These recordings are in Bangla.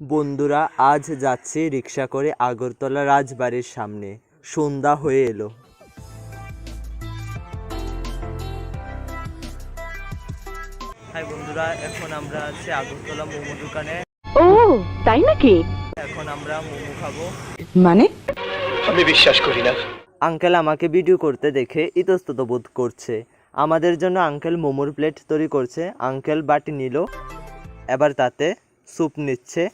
বন্ধুরা আজ যাচ্ছি রিক্সা করে আগরতলা রাজবাড়ির সামনে। সন্ধ্যা হয়ে এলো। হাই বন্ধুরা এখন আমরা আছি আগরতলা মোমো দোকানে। ও তাই নাকি? এখন আমরা মোমো খাব। মানে? আমি বিশ্বাস করি না। আঙ্কেল আমাকে ভিডিও করতে দেখে ইতস্তত বোধ করছে। আমাদের জন্য আঙ্কেল মোমোর প্লেট তৈরি করছে। আঙ্কেল বাটি নিল। এবার তাতে স্যুপ নিচ্ছে।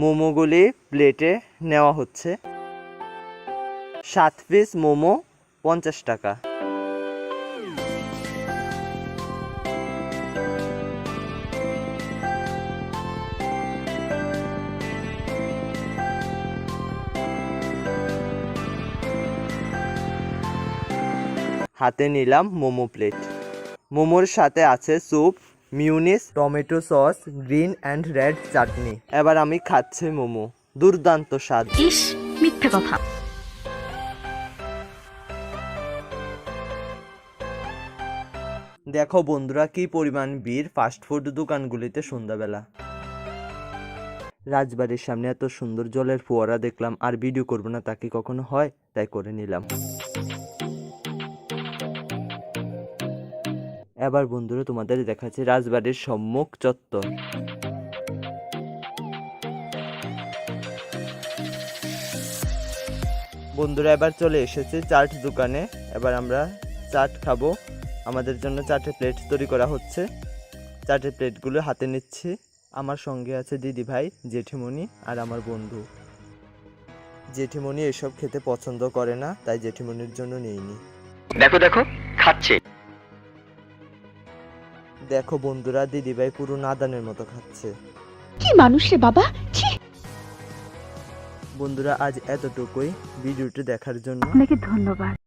মোমোগুলি প্লেটে নেওয়া হচ্ছে। সাত পিস মোমো পঞ্চাশ টাকা। হাতে নিলাম মোমো প্লেট। মোমোর সাথে আছে soup mayonnaise tomato sauce green and red chutney. এবার আমি খাচ্ছি মোমো। দুর্দান্ত স্বাদ। ইস মিথ্যে কথা। দেখো বন্ধুরা কি পরিমাণ ভিড় ফাস্টফুড দোকানগুলিতে সন্ধ্যাবেলা। রাজবাড়ির সামনে এত সুন্দর জলের ফোয়ারা দেখলাম আর ভিডিও করব না তা কি কখনো হয়? তাই করে নিলাম। এবার বন্ধুরা তোমাদের দেখাচ্ছি রাজবাড়ির সম্মুখ চত্বর। বন্ধুরা এবার চলে এসেছে চাট দোকানে। এবার আমরা চাট খাব। আমাদের জন্য চারটে প্লেট তৈরি করা হচ্ছে। চারটে প্লেটগুলো হাতে নিচ্ছি। আমার সঙ্গে আছে দিদি ভাই জেঠিমণি আর আমার বন্ধু। জেঠিমণি এসব খেতে পছন্দ করে না, তাই জেঠিমণির জন্য নিইনি। দেখো দেখো, খাচ্ছে। দেখো বন্ধুরা দিদিভাই পুরো নাদানের মতো খাচ্ছে। কি মানুষ রে বাবা? ছি! বন্ধুরা আজ এতটুকুই। ভিডিওটি দেখার জন্য আপনাকে ধন্যবাদ।